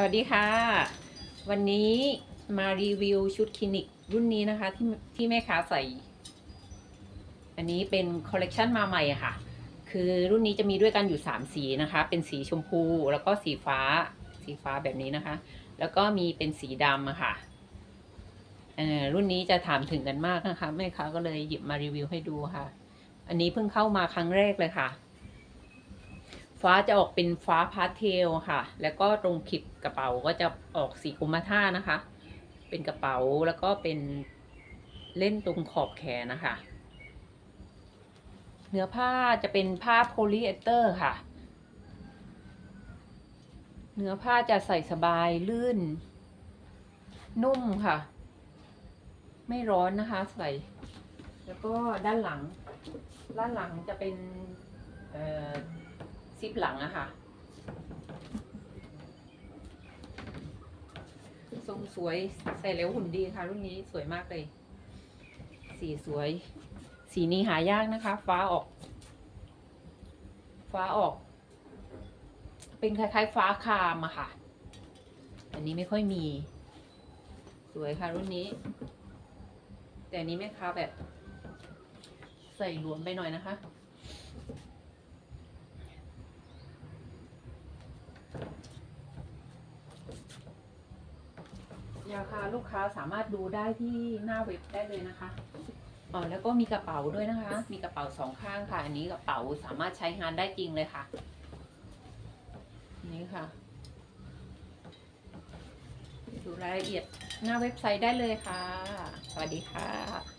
สวัสดีค่ะ วันนี้มารีวิวชุดคลินิกรุ่นนี้นะคะที่ที่แม่ค้าใส่ อันนี้เป็นคอลเลกชันมาใหม่ค่ะ คือรุ่นนี้จะมีด้วยกันอยู่ 3 สีนะคะ เป็นสีชมพูแล้วก็สีฟ้าสีฟ้าแบบนี้นะคะ แล้วก็มีเป็นสีดำค่ะเออรุ่นนี้จะถามถึงกันมากนะคะแม่ค้าก็เลยหยิบมารีวิวให้ดูค่ะ อันนี้เพิ่งเข้ามาครั้งแรกเลยค่ะ ฟ้าจะออกเป็นฟ้าพาสเทลค่ะ แล้วก็ตรงขิบกระเป๋าก็จะออกสีกรมท่านะคะ เป็นกระเป๋าแล้วก็เป็นเล่นตรงขอบแขนนะคะ เนื้อผ้าจะเป็นผ้าโพลีเอสเตอร์ค่ะ เนื้อผ้าจะใส่สบายลื่น นุ่มค่ะ ไม่ร้อนนะคะใส่ แล้วก็ด้านหลัง ด้านหลังจะเป็น ซิปหลังอะค่ะ ทรงสวยใส่แล้วหุ่นดีค่ะ รุ่นนี้สวยมากเลย สีสวย สีนี้หายากนะคะ ฟ้าออก ฟ้าออก เป็นคล้ายๆ ฟ้าคามอะค่ะ อันนี้ไม่ค่อยมี สวยค่ะรุ่นนี้ แต่นนี้แม่ค้าแบบ ใส่หลวมไปหน่อยนะคะ ยาคาลูกค้าสามารถดูได้ที่หน้าเว็บได้เลยนะคะอ๋อแล้วก็มีกระเป๋าด้วยนะคะ มีกระเป๋าสองข้างค่ะ อันนี้กระเป๋าสามารถใช้งานได้จริงเลยค่ะ นี่ค่ะ ดูรายละเอียดหน้าเว็บไซต์ได้เลยค่ะ สวัสดีค่ะ